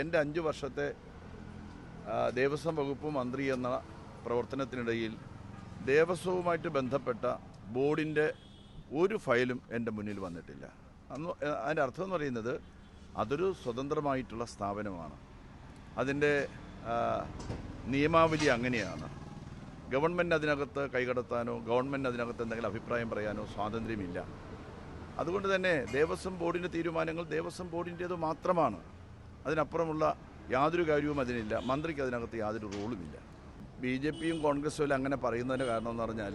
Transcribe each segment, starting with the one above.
എന്റെ അഞ്ച് വർഷത്തെ ദേവസ്വം വകുപ്പ് മന്ത്രി എന്ന പ്രവർത്തനത്തിനിടയിൽ ദേവസ്വവുമായിട്ട് ബന്ധപ്പെട്ട ബോർഡിന്റെ ഒരു ഫയലും എന്റെ മുന്നിൽ വന്നിട്ടില്ല. അന്ന് അതിന്റെ അർത്ഥം എന്ന് പറയുന്നത് അതൊരു സ്വതന്ത്രമായിട്ടുള്ള സ്ഥാപനമാണ്. അതിന്റെ നിയമാവലി അങ്ങനെയാണ്. ഗവൺമെന്റ് അതിനകത്ത് കൈകടത്താനോ ഗവൺമെന്റ് അതിനകത്ത് എന്തെങ്കിലും അഭിപ്രായം പറയാനോ സ്വാതന്ത്ര്യമില്ല. അതുകൊണ്ട് തന്നെ ദേവസ്വം ബോർഡിന്റെ തീരുമാനങ്ങൾ ദേവസ്വം ബോർഡിന്റേത് മാത്രമാണ്. അതിനപ്പുറമുള്ള യാതൊരു കാര്യവും അതിനില്ല. മന്ത്രിക്ക് അതിനകത്ത് യാതൊരു റോളുമില്ല. ബി ജെ പിയും കോൺഗ്രസും എല്ലാം അങ്ങനെ പറയുന്നതിന്റെ കാരണം എന്ന് പറഞ്ഞാൽ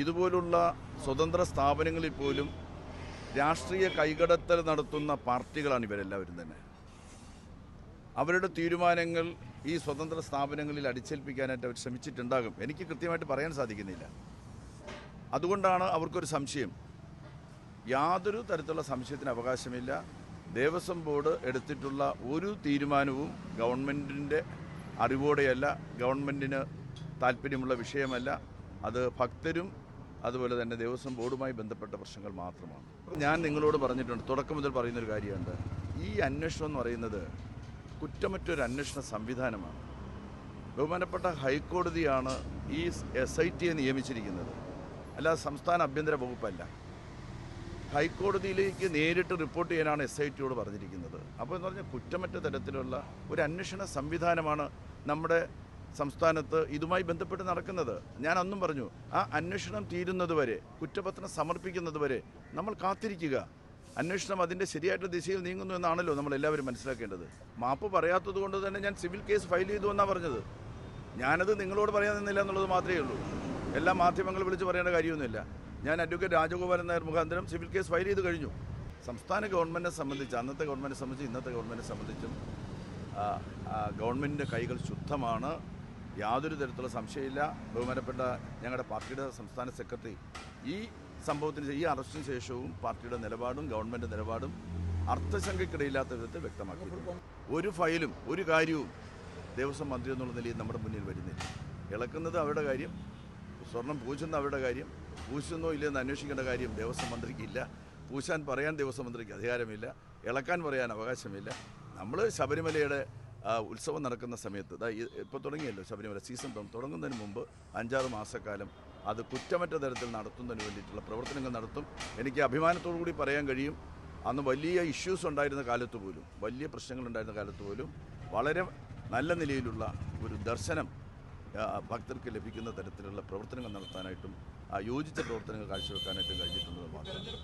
ഇതുപോലുള്ള സ്വതന്ത്ര സ്ഥാപനങ്ങളിൽ പോലും രാഷ്ട്രീയ കൈകടത്തൽ നടത്തുന്ന പാർട്ടികളാണ് ഇവരെല്ലാവരും തന്നെ. അവരുടെ തീരുമാനങ്ങൾ ഈ സ്വതന്ത്ര സ്ഥാപനങ്ങളിൽ അടിച്ചേൽപ്പിക്കാനായിട്ട് അവർ ശ്രമിച്ചിട്ടുണ്ടാകും. എനിക്ക് കൃത്യമായിട്ട് പറയാൻ സാധിക്കുന്നില്ല. അതുകൊണ്ടാണ് അവർക്കൊരു സംശയം. യാതൊരു തരത്തിലുള്ള സംശയത്തിന് അവകാശമില്ല. ദേവസ്വം ബോർഡ് എടുത്തിട്ടുള്ള ഒരു തീരുമാനവും ഗവൺമെന്റിന്റെ അറിവോടെയല്ല ഗവൺമെന്റിന് താല്പര്യമുള്ള വിഷയമല്ല. അത് ഭക്തരും അതുപോലെ തന്നെ ദേവസ്വം ബോർഡുമായി ബന്ധപ്പെട്ട പ്രശ്നങ്ങൾ മാത്രമാണ്. ഞാൻ നിങ്ങളോട് പറഞ്ഞിട്ടുണ്ട് തുടക്കം മുതൽ പറയുന്നൊരു കാര്യമുണ്ട്. ഈ അന്വേഷണം എന്ന് പറയുന്നത് കുറ്റമറ്റൊരു അന്വേഷണ സംവിധാനമാണ്. ബഹുമാനപ്പെട്ട ഹൈക്കോടതിയാണ് ഈ എസ് ഐ ടിയെ നിയമിച്ചിരിക്കുന്നത്. അല്ലാതെ സംസ്ഥാന ആഭ്യന്തര വകുപ്പല്ല. ഹൈക്കോടതിയിലേക്ക് നേരിട്ട് റിപ്പോർട്ട് ചെയ്യാനാണ് എസ് ഐ ടിയോട് പറഞ്ഞിരിക്കുന്നത്. അപ്പോൾ എന്ന് പറഞ്ഞാൽ കുറ്റമറ്റ തരത്തിലുള്ള ഒരു അന്വേഷണ സംവിധാനമാണ് നമ്മുടെ സംസ്ഥാനത്ത് ഇതുമായി ബന്ധപ്പെട്ട് നടക്കുന്നത്. ഞാൻ അന്നും പറഞ്ഞു ആ അന്വേഷണം തീരുന്നതുവരെ കുറ്റപത്രം സമർപ്പിക്കുന്നതുവരെ നമ്മൾ കാത്തിരിക്കുക. അന്വേഷണം അതിന്റെ ശരിയായിട്ടുള്ള ദിശയിൽ നീങ്ങുന്നു എന്നാണല്ലോ നമ്മൾ എല്ലാവരും മനസ്സിലാക്കേണ്ടത്. മാപ്പ് പറയാത്തത് കൊണ്ട് തന്നെ ഞാൻ സിവിൽ കേസ് ഫയൽ ചെയ്തു എന്നാണ് പറഞ്ഞത്. ഞാനത് നിങ്ങളോട് പറയാൻ നിന്നില്ല എന്നുള്ളത് മാത്രമേ ഉള്ളൂ. എല്ലാ മാധ്യമങ്ങളും വിളിച്ച് പറയേണ്ട കാര്യമൊന്നുമില്ല. ഞാൻ അഡ്വക്കേറ്റ് രാജഗോപാലൻ നായർ മുഖാന്തരം സിവിൽ കേസ് ഫയൽ ചെയ്ത് കഴിഞ്ഞു. സംസ്ഥാന ഗവൺമെന്റിനെ സംബന്ധിച്ച് അന്നത്തെ ഗവൺമെന്റിനെ സംബന്ധിച്ച് ഇന്നത്തെ ഗവൺമെന്റിനെ സംബന്ധിച്ചും ഗവൺമെന്റിന്റെ കൈകൾ ശുദ്ധമാണ്. യാതൊരു തരത്തിലുള്ള സംശയമില്ല. ബഹുമാനപ്പെട്ട ഞങ്ങളുടെ പാർട്ടിയുടെ സംസ്ഥാന സെക്രട്ടറി ഈ സംഭവത്തിന് ഈ അറസ്റ്റിന് ശേഷവും പാർട്ടിയുടെ നിലപാടും ഗവൺമെന്റ് നിലപാടും അർത്ഥശങ്കയ്ക്കിടയില്ലാത്ത വിധത്തിൽ വ്യക്തമാക്കി ഒരു ഫയലും ഒരു കാര്യവും ദേവസ്വം മന്ത്രി എന്നുള്ള നിലയിൽ നമ്മുടെ മുന്നിൽ വരുന്നില്ല. ഇളക്കുന്നത് അവരുടെ കാര്യം സ്വർണം പൂശുന്ന അവരുടെ കാര്യം പൂശുന്നോ ഇല്ലെന്ന് അന്വേഷിക്കേണ്ട കാര്യം ദേവസ്വം മന്ത്രിക്ക് ഇല്ല. പൂശാൻ പറയാൻ ദേവസ്വം മന്ത്രിക്ക് അധികാരമില്ല. ഇളക്കാൻ പറയാൻ അവകാശമില്ല. നമ്മൾ ശബരിമലയുടെ ഉത്സവം നടക്കുന്ന സമയത്ത് ഇപ്പോൾ തുടങ്ങിയല്ലോ ശബരിമല സീസൺ തുട- തുടങ്ങുന്നതിന് മുമ്പ് അഞ്ചാറ് മാസക്കാലം അത് കുറ്റമറ്റ തരത്തിൽ നടത്തുന്നതിന് വേണ്ടിയിട്ടുള്ള പ്രവർത്തനങ്ങൾ നടത്തും. എനിക്ക് അഭിമാനത്തോടു കൂടി പറയാൻ കഴിയും. അന്ന് വലിയ ഇഷ്യൂസ് ഉണ്ടായിരുന്ന കാലത്ത് പോലും വലിയ പ്രശ്നങ്ങൾ ഉണ്ടായിരുന്ന കാലത്ത് പോലും വളരെ നല്ല നിലയിലുള്ള ഒരു ദർശനം ഭക്തർക്ക് ലഭിക്കുന്ന തരത്തിലുള്ള പ്രവർത്തനങ്ങൾ നടത്താനായിട്ടും യോജിച്ച പ്രവർത്തനങ്ങൾ കാഴ്ചവെക്കാനായിട്ടും കഴിഞ്ഞിട്ടുണ്ടെന്ന് മാത്രം.